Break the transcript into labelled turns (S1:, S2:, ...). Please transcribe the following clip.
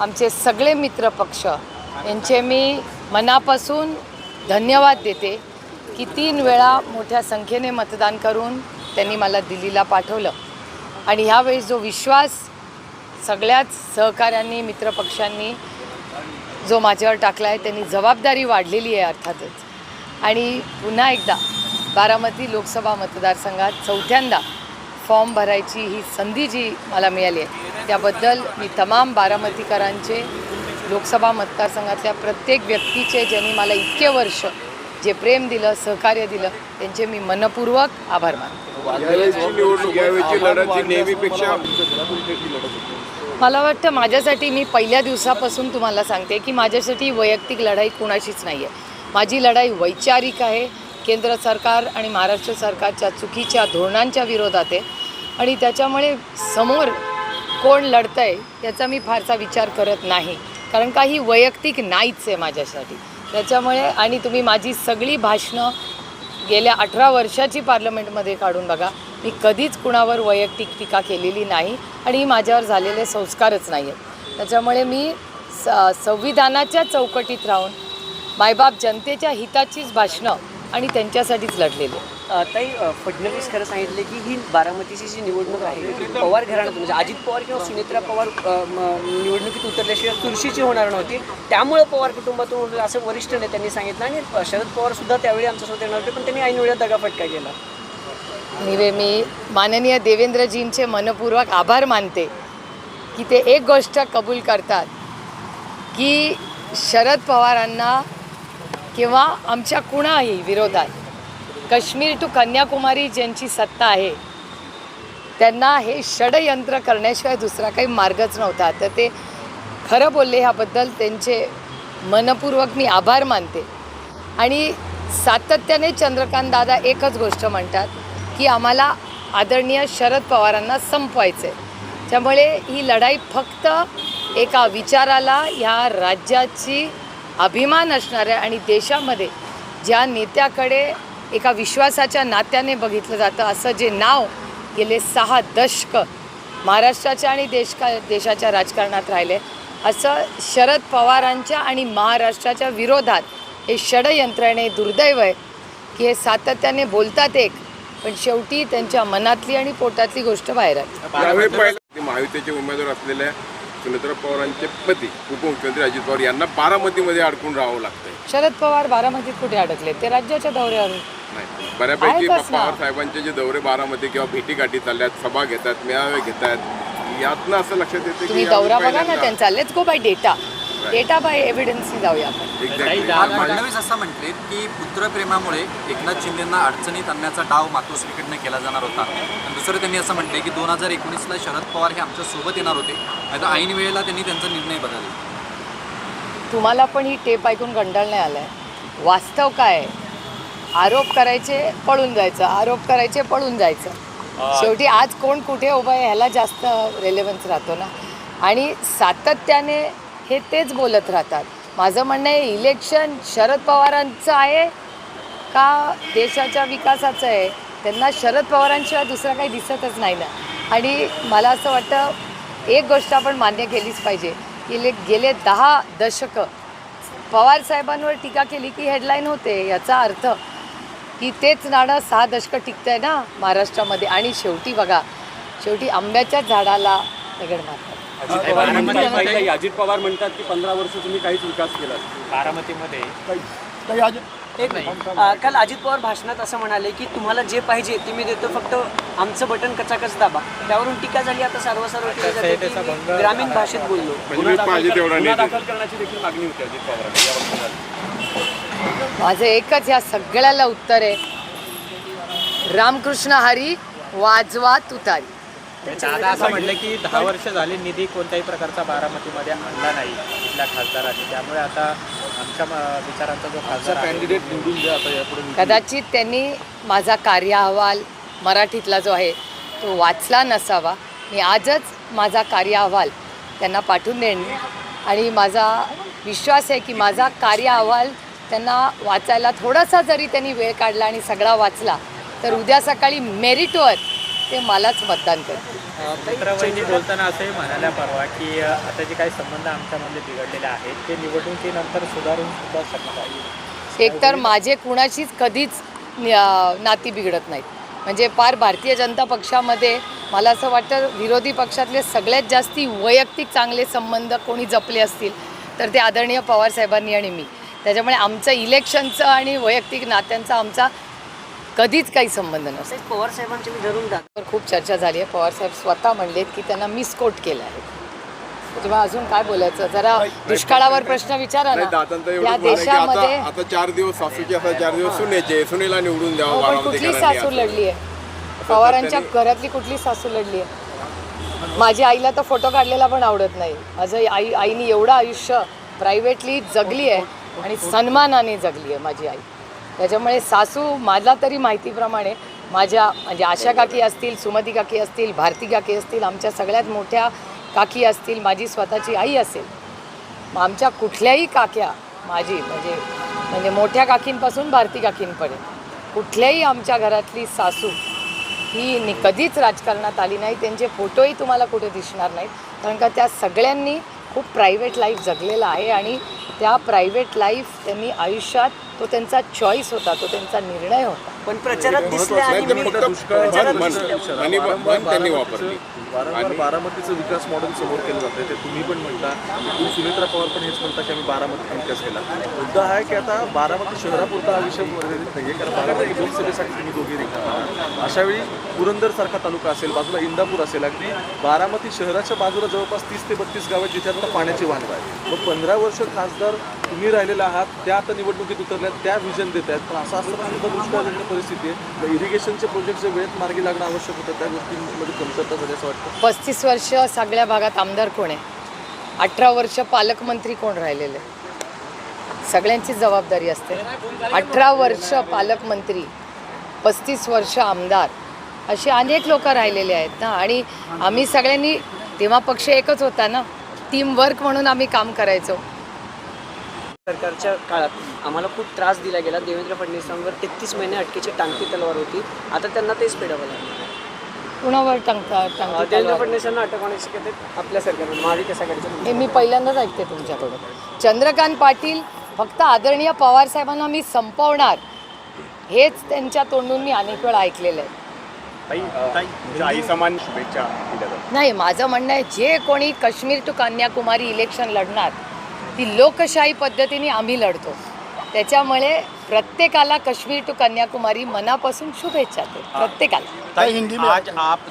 S1: आमचे सगळे मित्र पक्ष यांचे मी मनापासून धन्यवाद देते की तीन वेळा मोठ्या संख्येने मतदान करून त्यांनी मला दिल्लीला पाठवलं. आणि ह्यावेळी जो विश्वास सगळ्याच सहकाऱ्यांनी मित्रपक्षांनी जो माझ्यावर टाकला आहे त्यांनी जबाबदारी वाढलेली आहे अर्थातच. आणि पुन्हा एकदा बारामती लोकसभा मतदारसंघात चौथ्यांदा फॉर्म भरायची ही संधी जी मला मिळाली आहे त्याबद्दल मी तमाम बारामतीकरांचे लोकसभा मतदारसंघातल्या प्रत्येक व्यक्तीचे ज्यांनी मला इतके वर्ष जे प्रेम दिलं सहकार्य दिलं त्यांचे मी मनपूर्वक आभार मानते. मला वाटतं माझ्यासाठी मी पहिल्या दिवसापासून तुम्हाला सांगते की माझ्यासाठी वैयक्तिक लढाई कुणाशीच नाही आहे माझी लढाई वैचारिक आहे. केंद्र सरकार आणि महाराष्ट्र सरकारच्या चुकीच्या धोरणांच्या विरोधात आहे. आणि त्याच्यामुळे समोर कोण लढतं आहे याचा मी फारसा विचार करत नाही. कारण काही वैयक्तिक नाहीच आहे माझ्यासाठी. त्याच्यामुळे आणि तुम्ही माझी सगळी भाषणं गेल्या अठरा वर्षाची पार्लमेंटमध्ये काढून बघा. मी कधीच कुणावर वैयक्तिक टीका केलेली नाही आणि ही माझ्यावर झालेले संस्कारच नाही आहेत त्याच्यामुळे मी स संविधानाच्या चौकटीत राहून मायबाप जनतेच्या हिताचीच भाषणं आणि त्यांच्यासाठीच लढलेले.
S2: ताई फडणवीस खरं सांगितले की ही बारामतीची जी निवडणूक आहे ती पवार घराण्यात म्हणजे अजित पवार किंवा सुनेत्रा पवार निवडणुकीत उतरल्याशिवाय चुरशीची होणार नव्हती. त्यामुळे पवार कुटुंबातून असं वरिष्ठ नेत्यांनी सांगितलं आणि शरद पवार सुद्धा त्यावेळी आमच्यासोबत येणार होते पण त्यांनी ऐन वेळेत दगाफटका केला.
S1: निवे मी माननीय देवेंद्रजींचे मनपूर्वक आभार मानते की ते एक गोष्ट कबूल करतात की शरद पवारांना किंवा आमच्या कुणाही विरोधात काश्मीर टू कन्याकुमारी ज्यांची सत्ता आहे त्यांना हे षडयंत्र करण्याशिवाय दुसरा काही मार्गच नव्हता. तर ते खरं बोलले ह्याबद्दल त्यांचे मनपूर्वक मी आभार मानते. आणि सातत्याने चंद्रकांत दादा एकच गोष्ट म्हणतात की आम्हाला आदरणीय शरद पवारांना संपवायचं आहे त्यामुळे ही लढाई फक्त एका विचाराला ह्या राज्याची अभिमान असणाऱ्या आणि देशामध्ये ज्या नेत्याकडे एका विश्वासाच्या नात्याने बघितलं जातं असं जे नाव गेले सहा दशक महाराष्ट्राच्या आणि देशका देशाच्या राजकारणात राहिले असं शरद पवारांच्या आणि महाराष्ट्राच्या विरोधात हे षडयंत्रणे दुर्दैव आहे की हे सातत्याने बोलतात एक पण शेवटी त्यांच्या मनातली आणि पोटातली गोष्ट बाहेर आहे
S3: महायुतीचे उमेदवार असलेल्या सुनेत्रा पवारांचे पती उपमुख्यमंत्री अजित पवार यांना बारामतीमध्ये अडकून राहावं लागतंय.
S1: शरद पवार बारामतीत कुठे अडकले? ते राज्याच्या दौऱ्यावर
S3: नाही बऱ्यापैकी
S1: आहेतच ना.
S3: पवार साहेबांचे जे दौरे बारामती किंवा भेटीगाठी चालल्यात सभा घेतात मेळावे घेतात यातनं असं लक्षात येते
S1: तुम्ही
S3: यावेळी
S1: दौरा बघा ना
S3: पहिल्यांदा-
S1: त्यांचा. Let's go by data data by एव्हिडन्सनी जाऊया आपण.
S4: फडणवीस असं म्हटले की पुत्रप्रेमामुळे एकनाथ शिंदेंना अडचणीत आणण्याचा डाव मातोश्रीकडनं केला जाणार होता. आणि दुसरं त्यांनी असं म्हटले की दोन हजार एकोणीसला शरद पवार हे आमच्यासोबत येणार होते. आता ऐन वेळेला त्यांनी त्यांचा निर्णय बदलला.
S1: तुम्हाला पण ही टेप ऐकून कंटाळ नाही आलाय. वास्तव काय आहे? आरोप करायचे पळून जायचं. आरोप करायचे पळून जायचं. शेवटी आज कोण कुठे उभं आहे ह्याला जास्त रेलेवन्स राहतो ना. आणि सातत्याने हे तेच बोलत राहतात. माझं म्हणणं आहे इलेक्शन शरद पवारांचं आहे का देशाच्या विकासाचं आहे? त्यांना शरद पवारांशिवाय दुसरं काही दिसतच नाही ना. आणि मला असं वाटतं एक गोष्ट आपण मान्य केलीच पाहिजे. की ले गेले दहा दशकं पवार साहेबांवर टीका केली की हेडलाईन होते याचा अर्थ की तेच नाणं सहा दशकं टिकतं आहे ना महाराष्ट्रामध्ये. आणि शेवटी बघा शेवटी आंब्याच्या झाडाला दगड मारतात.
S5: बारामतीमध्ये अजित पवार म्हणतात की पंधरा वर्ष तुम्ही काहीच विकास केला
S6: बारामतीमध्ये
S2: एक अ, काल अजित पवार भाषणात असं म्हणाले की तुम्हाला जे पाहिजे ते मी देतो फक्त आमचं बटन कचाकच दाबा. त्यावरून टीका झाली आता सर्वसार्व टीका झाली की मी ग्रामीण भाषेत बोललो.
S5: गुन्हा दाखल करण्याची देखील मागणी होती अजित पवारांनी.
S1: माझं एकच या सगळ्याला उत्तर आहे. रामकृष्ण हरी वाजवा तुतारी.
S6: दादा असं म्हटलं की दहा वर्ष झाली निधी कोणत्याही प्रकारचा बारामतीमध्ये आणला नाही इथल्या खासदारांनी. त्यामुळे आता आमच्या म- विचारांचा जो खासदार आहे,
S5: कॅन्डिडेट निवडून द्या आता यापुढे
S1: कदाचित त्यांनी माझा कार्य अहवाल मराठीतला जो आहे तो वाचला नसावा. मी आजच माझा कार्य अहवाल त्यांना पाठवून देईन. आणि माझा विश्वास आहे की माझा कार्य अहवाल त्यांना वाचायला थोडासा जरी त्यांनी वेळ काढला आणि सगळा वाचला तर उद्या सकाळी मेरिटवर ते मलाच मतदान करतील.
S6: मित्रवहिनी बोलताना असंही म्हणाल्या परवा की अ, आता जे काही संबंध आमच्यामध्ये बिघडलेले आहेत ते निवडणुकीनंतर सुधारून सुद्धा शकत आहे
S1: एकतर माझे कुणाशीच कधीच नि- अं, नाती बिघडत नाहीत. म्हणजे फार भारतीय जनता पक्षामध्ये मला असं वाटतं विरोधी पक्षातले सगळ्यात जास्ती वैयक्तिक चांगले संबंध कोणी जपले असतील तर ते आदरणीय पवार साहेबांनी आणि मी. त्याच्यामुळे आमचं इलेक्शनचं आणि वैयक्तिक नात्यांचा आमचा कधीच काही संबंध नसतो
S2: पवार साहेबांचे मी धरून
S1: खूप चर्चा झाली आहे पवारसाहेब स्वतः म्हणलेत की त्यांना मिसकोट केलं आहे त्याच्यामुळे अजून काय बोलायचं जरा दुष्काळावर प्रश्न विचारा ना या देशामध्ये
S3: आता चार दिवस सासूचे चार दिवस सुनेचे सुनेला निवडून द्यावं
S1: हो, पण कुठली सासू. लढली आहे पवारांच्या घरातली कुठली सासू लढली आहे माझी आईला तर फोटो काढलेला पण आवडत नाही माझं आई आईने एवढं आयुष्य प्रायव्हेटली जगली आहे आणि सन्मानाने जगली आहे माझी आई त्याच्यामुळे सासू मला तरी माहितीप्रमाणे माझ्या म्हणजे आशा काकी असतील सुमती काकी असतील भारती काकी असतील आमच्या सगळ्यात मोठ्या काकी असतील माझी स्वतःची आई असेल मग आमच्या कुठल्याही काक्या माझी म्हणजे म्हणजे मोठ्या काकींपासून भारती काकींपर्यंत कुठल्याही आमच्या घरातली सासू ही नि कधीच राजकारणात आली नाही त्यांचे फोटोही तुम्हाला कुठे दिसणार नाहीत कारण का त्या सगळ्यांनी खूप प्रायव्हेट लाईफ जगलेला आहे आणि त्या प्रायव्हेट लाईफ त्यांनी आयुष्यात तो त्यांचा चॉईस होता तो त्यांचा निर्णय होता.
S2: पण प्रचारात दिसल्या आणि मी
S3: आणि मन त्यांनी वापरली.
S7: वारंवार बारामतीचं विकास मॉडेल समोर केलं जातं ते तुम्ही पण म्हणता एकूण सुनेत्रा पवार पण हेच म्हणता की आम्ही बारामतीचा विकास केला. मुद्दा हा आहे की आता बारामती शहरापुरता हा विषय मर्यादित नाही आहे कारण बारामती लोकसभेसाठी तुम्ही दोघे रिकामा आहात. अशा वेळी पुरंदर सारखा तालुका असेल बाजूला इंदापूर असेल अगदी बारामती शहराच्या बाजूला जवळपास तीस ते बत्तीस गाव आहेत जिथे आता पाण्याची वांधा आहे मग पंधरा वर्ष खासदार तुम्ही राहिलेला आहात त्या आता निवडणुकीत उतरल्यात त्या विजन देत आहेत. पण असं असताना सुद्धा परिस्थिती आहे. इरिगेशनचे प्रोजेक्ट जे वेळेत मार्गी लागणं आवश्यक होतं त्या गोष्टींमध्ये कमतरता झाली असं वाटतं.
S1: पस्तीस वर्ष सगळ्या भागात आमदार कोण आहे? अठरा वर्ष पालकमंत्री कोण राहिलेले? सगळ्यांची जबाबदारी असते. अठरा वर्ष पालकमंत्री पस्तीस वर्ष आमदार असे अनेक लोक राहिलेले आहेत ना. आणि आम्ही सगळ्यांनी तेव्हा पक्ष एकच होता ना. टीम वर्क म्हणून आम्ही काम करायचो.
S2: सरकारच्या काळात आम्हाला खूप त्रास दिला गेला. देवेंद्र फडणवीसांवर तेहतीस महिने अटकेची टांगती तलवार होती. आता त्यांना तेच पेडावं लागलं
S1: कुणावर टांगती
S2: देवेंद्र? फडणवीसांना अटक होण्याची शक्यता आपल्या सरकारमध्ये महाविकास आघाडीच्या
S1: हे मी पहिल्यांदाच ऐकते तुमच्याकडून. चंद्रकांत पाटील फक्त आदरणीय पवार साहेबांना मी संपवणार. हेच त्यांच्या तोंडून मी अनेक वेळा ऐकलेलं आहे. नाही माझं म्हणणं आहे जे कोणी काश्मीर टू कन्याकुमारी इलेक्शन लढणार ती लोकशाही पद्धतीने आम्ही लढतो. त्याच्यामुळे प्रत्येकाला काश्मीर टू कन्याकुमारी मनापासून शुभेच्छा ते प्रत्येकाला.
S8: आज आप